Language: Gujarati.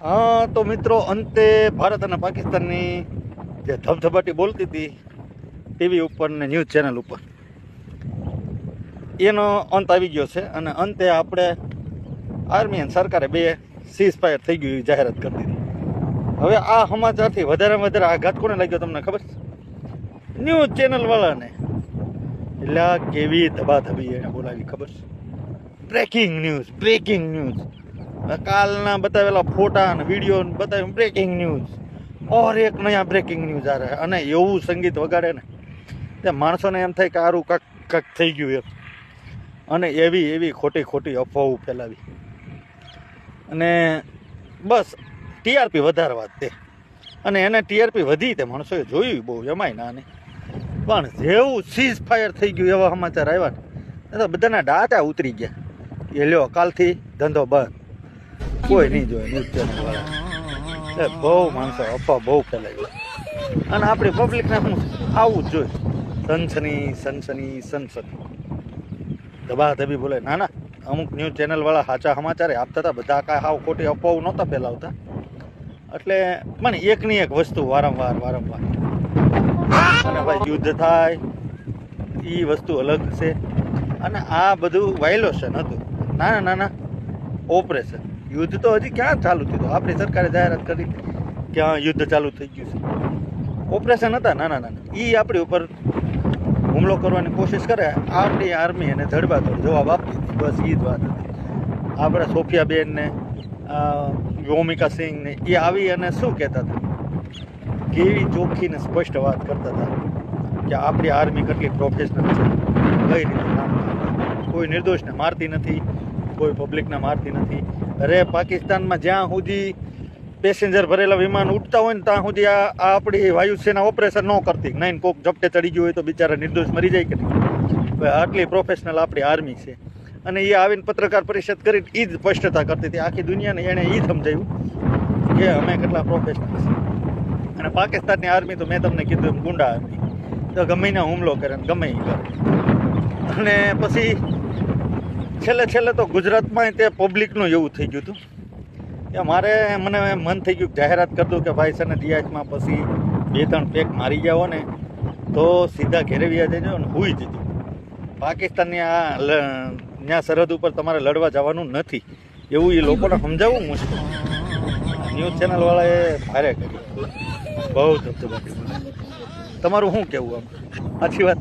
હા, તો મિત્રો, અંતે ભારત અને પાકિસ્તાનની જે ધબધબાટી બોલતી હતી ટીવી ઉપર ને ન્યૂઝ ચેનલ ઉપર. એનો અંત આવી ગયો છે અને અંતે આપણે આર્મી અને સરકારે બે સીઝ ફાયર થઈ ગયું જાહેરાત કરી દીધી. હવે આ સમાચારથી વધારે વધારે આઘાત કોને લાગ્યો તમને ખબર છે? ન્યૂઝ ચેનલવાળાને એટલે કેવી ધબાધબી એને બોલાવી ખબર છે? બ્રેકિંગ ન્યૂઝ બ્રેકિંગ ન્યૂઝ કાલના બતાવેલા ફોટા અને વીડિયો બતાવે બ્રેકિંગ ન્યૂઝ ઓર એક નયા બ્રેકિંગ ન્યૂઝ આ રહે અને એવું સંગીત વગાડે ને, તે માણસોને એમ થાય કે આરું કાક કાક થઈ ગયું એમ અને એવી એવી ખોટી ખોટી અફવાઓ ફેલાવી. અને બસ ટીઆરપી વધારવા તે અને એને ટીઆરપી વધી તે માણસોએ જોયું બહુ, એમાંય ના પણ જેવું સીઝ ફાયર થઈ ગયું એવા સમાચાર આવ્યા ને તો બધાના ડાટા ઉતરી ગયા. એ લ્યો, કાલથી ધંધો બંધ. કોઈ નહીં જોયે ચેનલ વાળા. એ બહુ માણસો અફવા બહુ ફેલાય અને આપણી પબ્લિકને શું આવું જ જોઈએ સનસની સનસની સનસની. ધબાધબી બોલે, ના ના, અમુક ન્યૂઝ ચેનલવાળા સાચા સમાચારે આપતા હતા, બધા કાંઈ હાવ ખોટી અફવાઓ નહોતા ફેલાવતા. એટલે પણ એકની એક વસ્તુ વારંવાર વારંવાર. અને ભાઈ યુદ્ધ થાય એ વસ્તુ અલગ છે. અને આ બધું વાયલોશન હતું નાના નાના ઓપરેશન. યુદ્ધ તો હજી ક્યાં ચાલુ થયું હતું? આપણી સરકારે જાહેરાત કરી કે હા, યુદ્ધ ચાલુ થઈ ગયું છે. ઓપરેશન હતા નાના નાના એ આપણી ઉપર હુમલો કરવાની કોશિશ કરે. આપણી આર્મી એને ધડબાધડ જવાબ આપતી હતી. બસ એ જ વાત હતી. આપણા સોફિયાબેન ને વ્યોમિકા એ આવી અને શું કહેતા હતા? કેવી ચોખ્ખી ને સ્પષ્ટ વાત કરતા હતા કે આપણી આર્મી કેટલી પ્રોફેશનલ છે. કઈ રીતે કોઈ નિર્દોષને મારતી નથી, કોઈ પબ્લિકને મારતી નથી. અરે પાકિસ્તાનમાં જ્યાં સુધી પેસેન્જર ભરેલા વિમાન ઉડતા હોય ને ત્યાં સુધી આ આપણી વાયુસેના ઓપરેશન ન કરતી. નહીં કોક ઝપટે ચડી ગયું હોય તો બિચારા નિર્દોષ મરી જાય કે નહીં? આટલી પ્રોફેશનલ આપણી આર્મી છે. અને એ આવીને પત્રકાર પરિષદ કરી એ જ સ્પષ્ટતા કરતી હતી. આખી દુનિયાને એણે એ સમજાવ્યું કે અમે કેટલા પ્રોફેશનલ અને પાકિસ્તાનની આર્મી તો મેં તમને કીધું ગુંડા આર્મી તો ગમે હુમલો કરે ને ગમે એ કરે. અને પછી છેલ્લે છેલ્લે તો ગુજરાતમાં તે પબ્લિકનું એવું થઈ ગયું હતું. કે મારે મને મન થઈ ગયું જાહેરાત કરી દઉં કે ભાઈ છે ને પછી બે ત્રણ પેક મારી જાઓ ને તો સીધા ઘેરે વ્યા જજો ને હુઈ જજો. પાકિસ્તાનની આ ત્યાં સરહદ ઉપર તમારે લડવા જવાનું નથી. એવું એ લોકોને સમજાવવું મુશ્કેલ. ન્યૂઝ ચેનલવાળાએ ભારે કર્યું બહુ ધબધબાટી તમારું શું કહેવું આમ? આછી વાત?